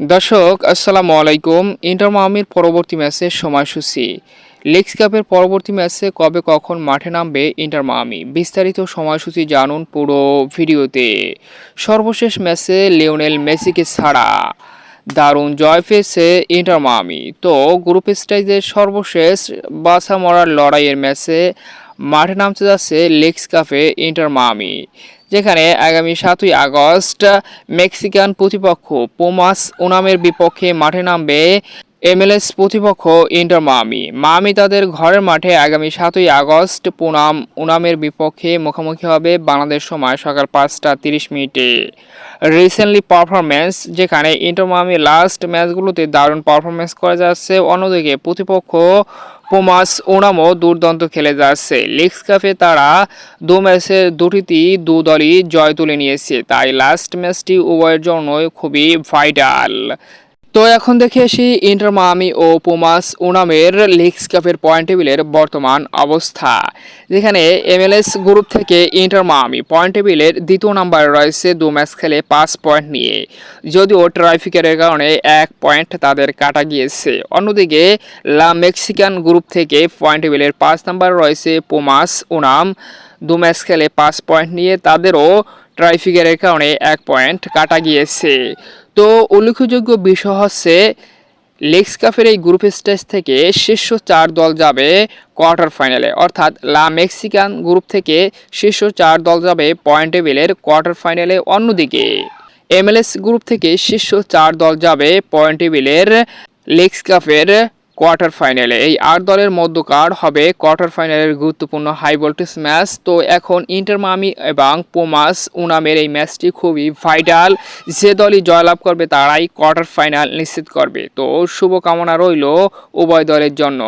দর্শক, আসসালামু আলাইকুম। ইন্টার মামির পরবর্তী ম্যাচের সময়সূচি। লেগস কাপের পরবর্তী ম্যাচে কবে কখন মাঠে নামবে ইন্টার মামি? বিস্তারিত সময়সূচি জানুন পুরো ভিডিওতে। সর্বশেষ ম্যাচে লিওনেল মেসিকে ছাড়া দারুণ জয় পেয়েছে ইন্টার মামি। তো গ্রুপ স্টেজের সর্বশেষ বাছা মরার লড়াইয়ের ম্যাচে মাঠে নামতে যাচ্ছে লেগস কাপে ইন্টার মামি। যেখানে আগামী সাতই আগস্ট মেক্সিকান প্রতিপক্ষ পোমাস ওনামের বিপক্ষে মাঠে নামবে এমএলএস প্রতিপক্ষ ইন্টার মামি মামি তাদের ঘরের মাঠে আগামী সাতই আগস্ট পুনাম উনামের বিপক্ষে মুখোমুখি হবে বাংলাদেশ সময় সকাল পাঁচটা তিরিশ মিনিটে। রিসেন্টলি পারফরমেন্স যেখানে ইন্টার মামি লাস্ট ম্যাচগুলোতে দারুণ পারফরমেন্স করে যাচ্ছে, অন্যদিকে প্রতিপক্ষ পোমাস ওনামও দুর্দান্ত খেলে যাচ্ছে। লিগস কাপে তারা দু ম্যাচের দুটিতেই দু দলই জয় তুলে নিয়েছে। তাই লাস্ট ম্যাচটি উভয়ের জন্যই খুবই ভাইটাল তো এখন দেখে আসি ইন্টার মামি ও পোমাস ওনামের লিগস কাপের পয়েন্ট টেবিলের বর্তমান অবস্থা। যেখানে এমএলএস গ্রুপ থেকে ইন্টার মামি পয়েন্ট টেবিলের দ্বিতীয় নাম্বারে রয়েছে দু ম্যাচ খেলে পাঁচ পয়েন্ট নিয়ে। যদিও ট্রাফিকের কারণে এক পয়েন্ট তাদের কাটা গিয়েছে। অন্যদিকে লা মেক্সিকান গ্রুপ থেকে পয়েন্ট টেবিলের পাঁচ নাম্বারে রয়েছে পোমাস ওনাম দু ম্যাচ খেলে পাঁচ পয়েন্ট নিয়ে তাদেরও ট্রাইফিকের কারণে এক পয়েন্ট কাটা গিয়েছে। তো উল্লেখযোগ্য বিষয় হচ্ছে লেগস কাপের এই গ্রুপ স্টেজ থেকে শীর্ষ চার দল যাবে কোয়ার্টার ফাইনালে। অর্থাৎ লা মেক্সিকান গ্রুপ থেকে শীর্ষ চার দল যাবে পয়েন্ট টেবিলের কোয়ার্টার ফাইনালে অন্যদিকে। এমএলএস গ্রুপ থেকে শীর্ষ চার দল যাবে পয়েন্ট টেবিলের লেগস কাপের কোয়ার্টার ফাইনালে। এই আট দলের মধ্যকার হবে কোয়ার্টার ফাইনালের গুরুত্বপূর্ণ হাই ভোল্টেজ ম্যাচ। তো এখন ইন্টারমামি এবং পোমাস উনামের এই ম্যাচটি খুবই ভাইটাল। যে দলই জয়লাভ করবে তারাই কোয়ার্টার ফাইনাল নিশ্চিত করবে। তো শুভকামনা রইল উভয় দলের জন্য।